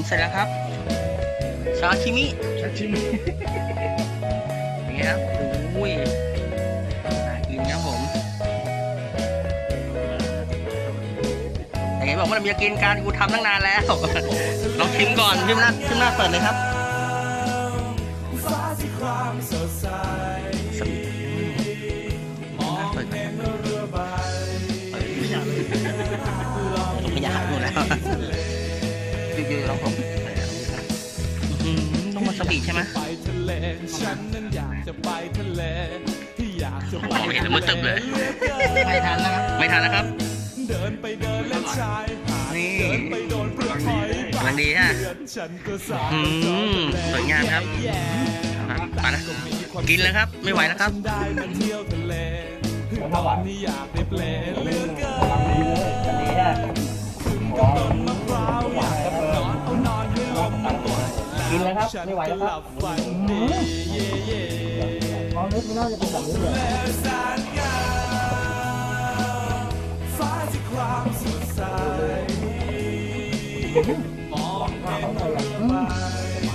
ผมเสร็จแล้วครับซาชิมิชักชิมอย่างเงี้ยครับโอ้ยน่ากินครับผมแต่ไงบอกว่าเรามีกินการกูทำตั้งนานแล้วลองชิมก่อนชิมหน้าชิมหน้าเปิดเลยครับ ต้องมาสบีใช่ไหมไปทะเลฉันนั้นอยากจะไปทะเลที่อยากจะไปไม่เห็นแล้วมือตึบเลย ไม่ทันแล้วครับไม่ทันแล้วครับ เดินไปเดินเล่นชายหาดนี่ เดินไปโดนเปลือกหอยกำลังดีฮะเพื่อนฉันก็สาอืมสวยงามครับ แย่อะไปนะกินแล้วครับ ไม่ไหวแล้วครับฉันได้มาเที่ยวทะเลตอนนี้อยากได้เปลเหลือเกินอันนี้อะขึ้นกับต้นมะ กินแล้วครับฉันไม่ไหวก็แล้วหครัลับบฝันดีเย่เย่อ๋อนึกไม่น่าจะเป็นแบบนี้เลยและแสนงามฟ้าที่ครามสดใสมองเห็นเรือใบ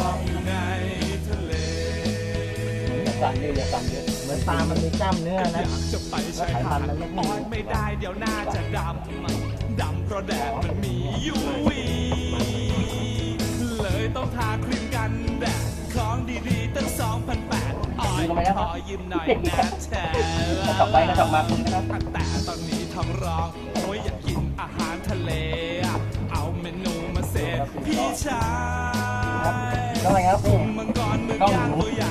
ลอยอยู่ในทะเลสั่นเยอะอย่าสั่นเยอะเหมือนปลามันมีกล้ามเนื้ออนะยากจะไปชายหาดมอยไม่ได้เดี๋ยวหน้าจะดำดำเพราะแดดมันมียูวีเลย ต้องทาครีมกันแดดของดีๆตั้ง2,800อ้อยขอยืมหน่อยนะแชร์กระจกไปกระจกมาคุณนะครับแต่ตอนนี้ท้องร้องโอ้ยอยากกินอาหารทะเลอะเอาเมนูมาเสพพี่ชายก็อะไรครับนี่มังกรหมึกย่างตัวใหญ่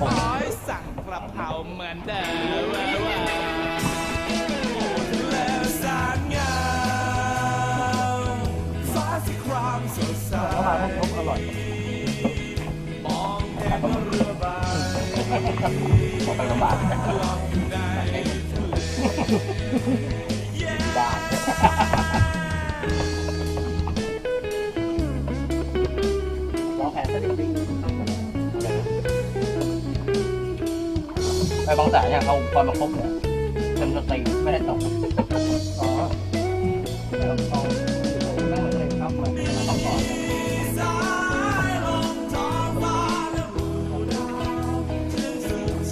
โอ้ยสั่งกระเพราเหมือนเดิม ครามสดใสเข้ามาครบอร่อยมองเห็นเรือใบไปลำบากลองในทะเลบ้านวางแผนซะดีๆไปบางแสนเนี่ยเขาพอมาคบเนี่ยเป็นตีไม่ได้ตก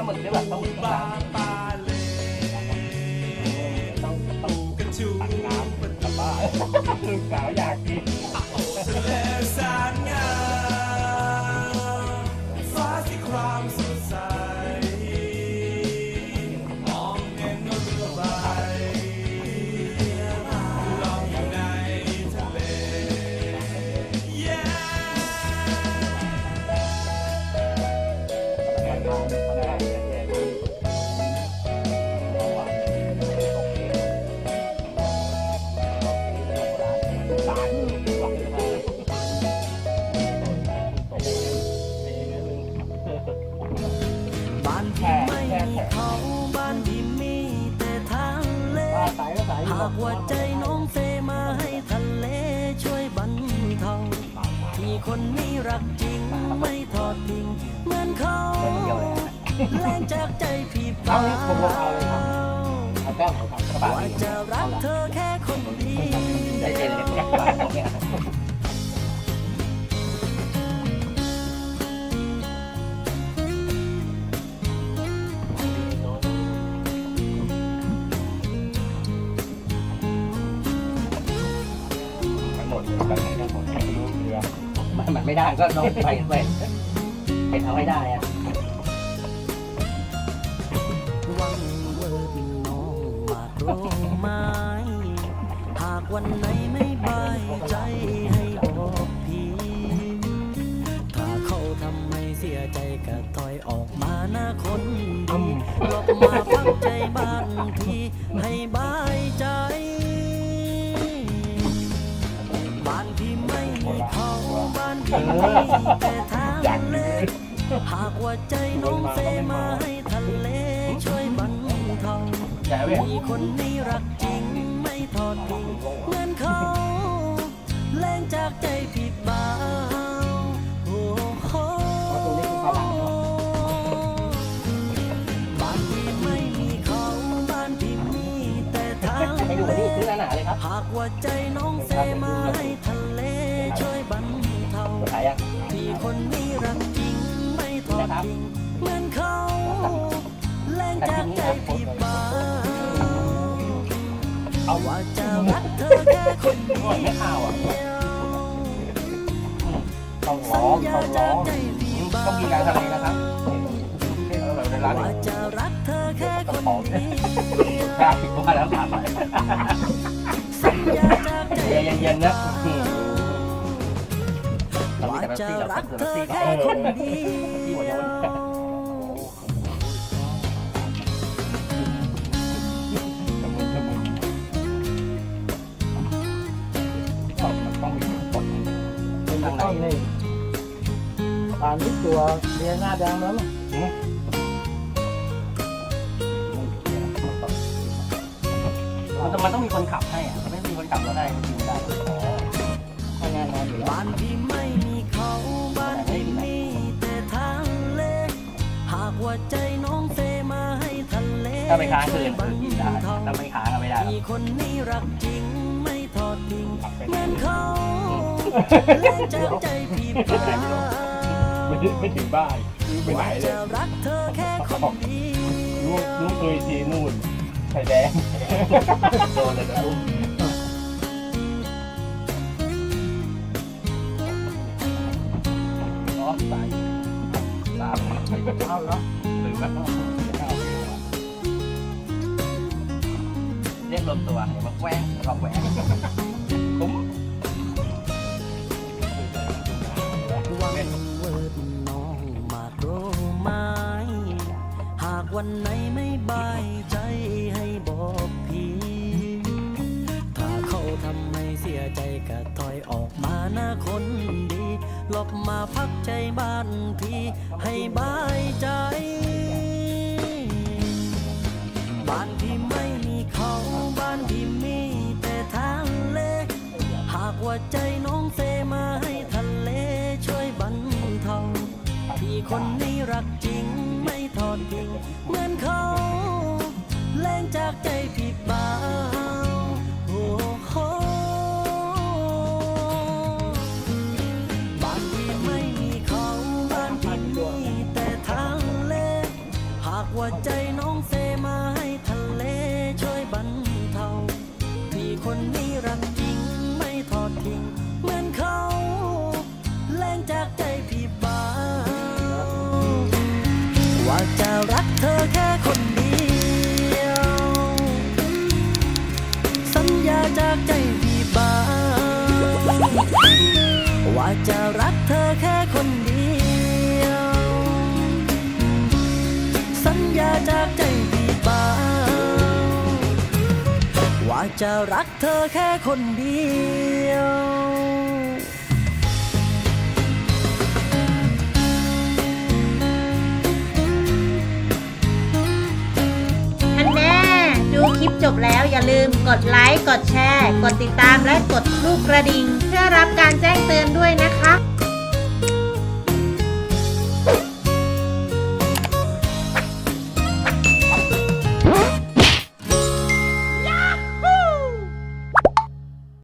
ปลาหมึกนี่แบบปลาหมึกปปลาลาปลาเลต้องต้องปูกระจุกน้ำกับบ้าคือสาวอยา หากว่าใจน้องเซมาให้ทะเลช่วยบรรเทาที่คนนี้รักจริงไม่ทอดทิ้งเหมือนเขาแรงจากใจพี่เปล่าว่าจะรักเธอแค่คนเดียว มันไม่ได้ก็น้องไปไปไปทำให้ได้อะวังเวิร์นน้องมาตรงไม้หากวันไหนไม่บายใจให้บอกพี่ถ้าเขาทำให้เสียใจก็ถอยออกมาหน้าคนดีหลบมาพักใจบ้านพี่ให้บายใจ บ้านที่มีแต่ทางเล็กหากว่าใจน้องเซมาให้ทะเลช่วยบรรเทามีคนนี้รักจริงไม่ทอดทิ้งเหมือนเขาแรงจากใจผิดบ้าโอ้โหบ้านที่ไม่มีเขาบ้านที่มีแต่ทางไปดูเล็ที่ซื้อหนาเลยครับหากว่าใจน้องเซมาให้ทะเล คนนี้รักจริงไม่ทอดทิ้งเหมือนเขาแรงจากใจพี่บ้าวเอาว่าจะรักเธอแค่คนเดียวต้องร้องต้องร้องต้องมีการทะเลนะครับว่าจะรักเธอแค่คนเดียวกล้าผิดว่าแล้วผ่านไปเย็นๆนะ จะรักเธอแค่คนเดียว ต้องมีคนเป็นทางไหนต้นนี่ตอนที่ตัวเรียนหน้าแดงแล้วมั้งมันต้องมีคนขับให้อะไม่มีคนขับเราได้จริงได้ น่นอนอยู่แล้วบ้านที่ไม่มีเขาบ้านที่มีแต่ทางเล็กหากว่าใจน้องเซมาให้ทะเลถ้าไปค้างคืนบรคือรกินได้เทาถ้าไม่ค้างก็ไม่ได้มีคนนี้รักจริงไม่ทอดทิ้งเหมือนเขาแรงจากใจพี่บ้าไม่ไม่ถึงบ้านไปไหนว่าเลจะยรักเธอแค่คนเดียวลูกลูกเคยทีนู่นไข่แดงโดนเลยนะลูก เอาแล้วหรือแบบเรียกรวมตัวเดี๋ยวมาแกว้งขอบแหวนคุ้มหวังเวิร์ดน้องมากโรไม้หากวันไหนไม่บายใจให้บอกพี่ ถ้าเขาทำให้เสียใจก็ถอยออกมาหน้าคนดี หลบมาพักใจบ้านพี่ให้บายใจ บ้านที่ไม่มีเขาบ้านที่มีแต่ทางเล หากว่าใจน้องเซมาให้ทะเลช่วยบรรเทาที่คนนี้รักจริงไม่ทอดทิ้งเหมือนเขาแรงจากใจพี่บ้า ใจน้องเซมาให้ทะเลช่วยบรรเทาที่คนนี้รักจริงไม่ทอดทิ้ง เหมือนเขาแรงจากใจพี่บ้าวว่าจะรักเธอแค่คนเดียว สัญญาจากใจพี่บ้าวว่าจะรักเธอแค่คนเดียว ญาจากใจพี่บ้าว่าจะรักเธอแค่คนเดียวท่ดูคลิปจบแล้วอย่าลืมกดไลค์ กดแชร์ กดติดตามและกดรูปกระดิ่ง เพื่อรับการแจ้งเตือนด้วยนะคะ